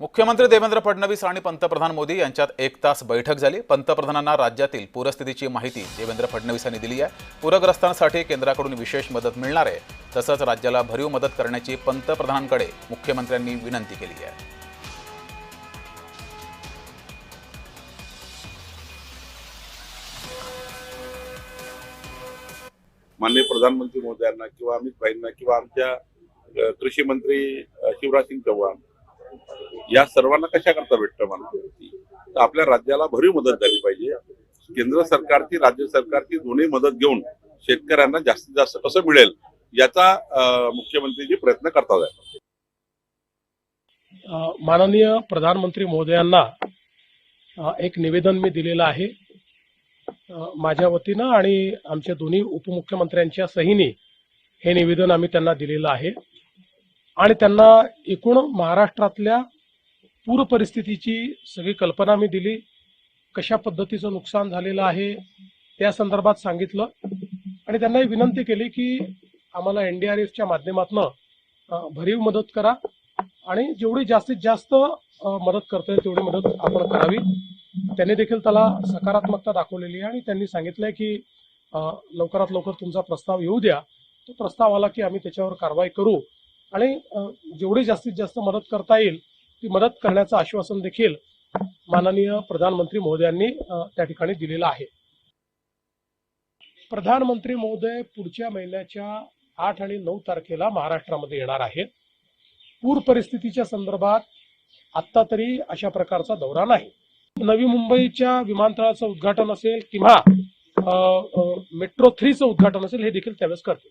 मुख्यमंत्री देवेंद्र फडणवीस आणि पंतप्रधान मोदी यांच्यात एक तास बैठक झाली. पंतप्रधानांना राज्यातील पूरस्थितीची माहिती देवेंद्र फडणवीस यांनी दिली आहे. पूरग्रस्तांसाठी केंद्राकडून विशेष मदत मिळणार आहे. तसंच राज्याला भरीव मदत करण्याची पंतप्रधानांकडे मुख्यमंत्र्यांनी विनंती केली आहे. माननीय प्रधानमंत्री महोदयांना किंवा अमित भाईंना किंवा आमच्या कृषी मंत्री शिवराज सिंग चौहान या सर्वांना कशा करता भेटतं मला? तर आपल्या राज्याला भरीव मदत झाली पाहिजे. केंद्र सरकारची राज्य सरकारची दोन्ही मदत घेऊन शेतकऱ्यांना जास्तीत जास्त कसं मिळेल याचा मुख्यमंत्रीजी प्रयत्न करतात. माननीय प्रधानमंत्री महोदयांना एक निवेदन मी दिलेलं आहे. माझ्या वतीनं आणि आमच्या दोन्ही उपमुख्यमंत्र्यांच्या सहीने हे निवेदन आम्ही त्यांना दिलेलं आहे. आणि त्यांना एकूण महाराष्ट्रातल्या पूर परिस्थितीची सगळी कल्पना मी दिली. कशा पद्धतीचं नुकसान झालेलं आहे त्या संदर्भात सांगितलं. आणि त्यांनाही विनंती केली की आम्हाला एन डी आर एफच्या माध्यमातून भरीव मदत करा. आणि जेवढी जास्तीत जास्त मदत करता येईल तेवढी मदत आपण करावी. त्यांनी देखील त्याला सकारात्मकता दाखवलेली आहे आणि त्यांनी सांगितलंय की लवकरात लवकर तुमचा प्रस्ताव येऊ द्या. तो प्रस्ताव आला की आम्ही त्याच्यावर कारवाई करू. आणि जेवढी जास्तीत जास्त मदत करता येईल ती मदत करण्याचं आश्वासन देखील माननीय प्रधानमंत्री महोदयांनी त्या ठिकाणी दिलेलं आहे. प्रधानमंत्री महोदय पुढच्या महिन्याच्या आठ आणि नऊ तारखेला महाराष्ट्रामध्ये येणार आहेत. पूर परिस्थितीच्या संदर्भात आत्ता तरी अशा प्रकारचा दौरा नाही. नवी मुंबईच्या विमानतळाचं उद्घाटन असेल किंवा मेट्रो थ्रीचं उद्घाटन असेल हे देखील त्यावेळेस करतील.